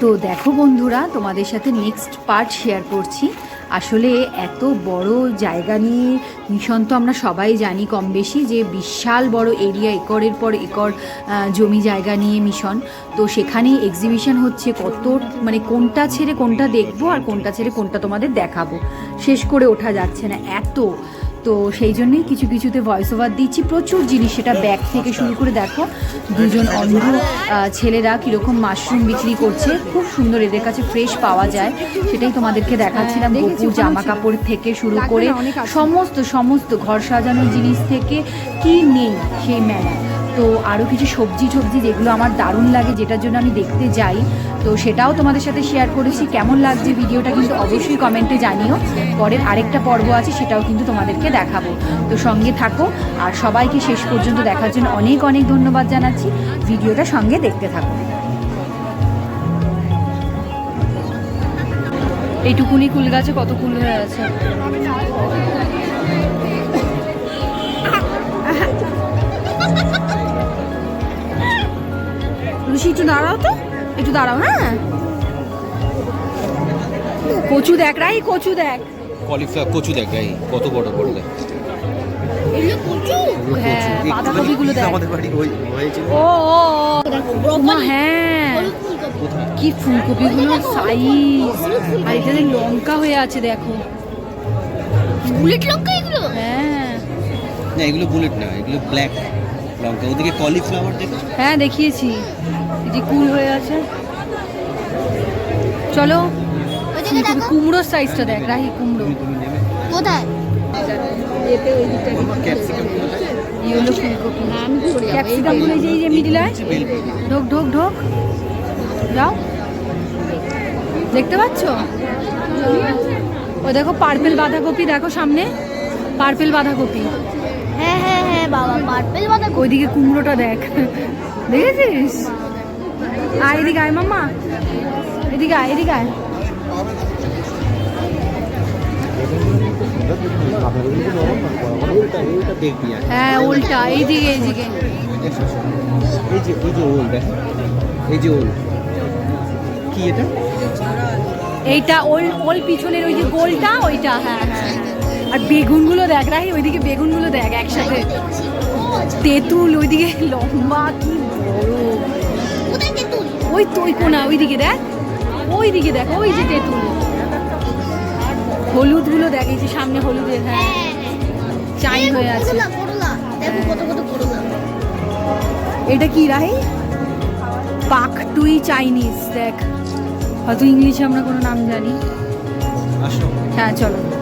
তো দেখো বন্ধুরা, তোমাদের সাথে নেক্সট পার্ট শেয়ার করছি। আসলে এত বড় জায়গা নিয়ে মিশন তো আমরা সবাই জানি কম বেশি যে বিশাল বড় এরিয়া একরের পর একর জমি জায়গা নিয়ে মিশন। তো সেখানেই এক্সিবিশন হচ্ছে কত মানে কোনটা ছেড়ে কোনটা দেখব আর কোনটা ছেড়ে কোনটা তোমাদের দেখাবো। শেষ করে ওঠা যাচ্ছে না, এত। তো সেই জন্যই কিছু কিছুতে ভয়েস ওভার দিচ্ছি। প্রচুর জিনিস সেটা ব্যাগ থেকে শুরু করে দেখো। দুজন অন্ধ ছেলেরা কীরকম মাশরুম বিক্রি করছে। খুব সুন্দর এদের কাছে ফ্রেশ পাওয়া যায়। সেটাই তোমাদেরকে দেখাচ্ছিলাম। দেখেছি জামা কাপড় থেকে শুরু করে সমস্ত সমস্ত ঘর সাজানোর জিনিস থেকে কি নেই সেই মেলায় তো আরও কিছু সবজি টবজি যেগুলো আমার দারুণ লাগে, যেটার জন্য আমি দেখতে যাই, তো সেটাও তোমাদের সাথে শেয়ার করেছি। কেমন লাগছে ভিডিওটা কিন্তু অবশ্যই কমেন্টে জানিও। পরের আরেকটা পর্ব আছে, সেটাও কিন্তু তোমাদেরকে দেখাবো। তো সঙ্গে থাকো, আর সবাইকে শেষ পর্যন্ত দেখার জন্য অনেক অনেক ধন্যবাদ জানাচ্ছি। ভিডিওটা সঙ্গে দেখতে থাকো। এইটুকুনি কুল গাছে কত কুল হয়ে আছে? একটু দাঁড়াও তো একটু দাঁড়াও হ্যাঁ? কচু দেখ রাই কচু দেখ। কলিফ্লাওয়ার কচু দেখ এই কত বড় বড় দেখ। হ্যাঁ হ্যাঁ। কি ফুলকপিগুলো সাইজ আর লঙ্কা হয়ে আছে দেখো। বুলেট লঙ্কা এগুলো? হ্যাঁ। না এগুলো বুলেট না এগুলো ব্ল্যাক লঙ্কা। ওদিকে কলিফ্লাওয়ার দেখ হ্যাঁ দেখিয়েছি। যে কুল হয়ে আছে। চলো কুমড়োর সাইজটা দেখ রাহি কুমড়ো। কোথায়? ফুলকপি। ক্যাপসিকাম এই যে যে ঢোক ঢোক ঢোক। যাও। দেখতে পাচ্ছ? ও দেখো পার্পেল বাঁধাকপি দেখো সামনে। পার্পেল বাঁধাকপি। হ্যাঁ হ্যাঁ হ্যাঁ বাবা পার্পেল বাদা ওইদিকে কুমড়োটা দেখ। দেখেছিস? আয় এদিকে আয় মাম্মা। এদিকে আয় এদিকে আয়। আর হ্যাঁ উল্টা এইদিকে এইদিকে। এই যে এই যে ওল দেখ। এই যে ওল। কি এটা? এইটা ওল ওল পিছনের ওই যে গোলটা ওইটা হ্যাঁ হ্যাঁ। আর বেগুনগুলো দেখ রাহি ওইদিকে বেগুনগুলো দেখ একসাথে। তেঁতুল ওইদিকে লম্বা কি বড়। ওই কোনা? ওইদিকে দেখ। ওইদিকে দেখ ওই যে তেঁতুল। হলুদগুলো দেখ এই যে সামনে হলুদের হ্যাঁ হ্যাঁ। হ্যাঁ চাই হয়ে আছে। করলা করলা। দেখো কত কত করলা। এটা কি রাহি? পাকটুই চাইনিজ দেখ। হয়তো ইংলিশে আমরা কোনো নাম জানি। হ্যাঁ চলো।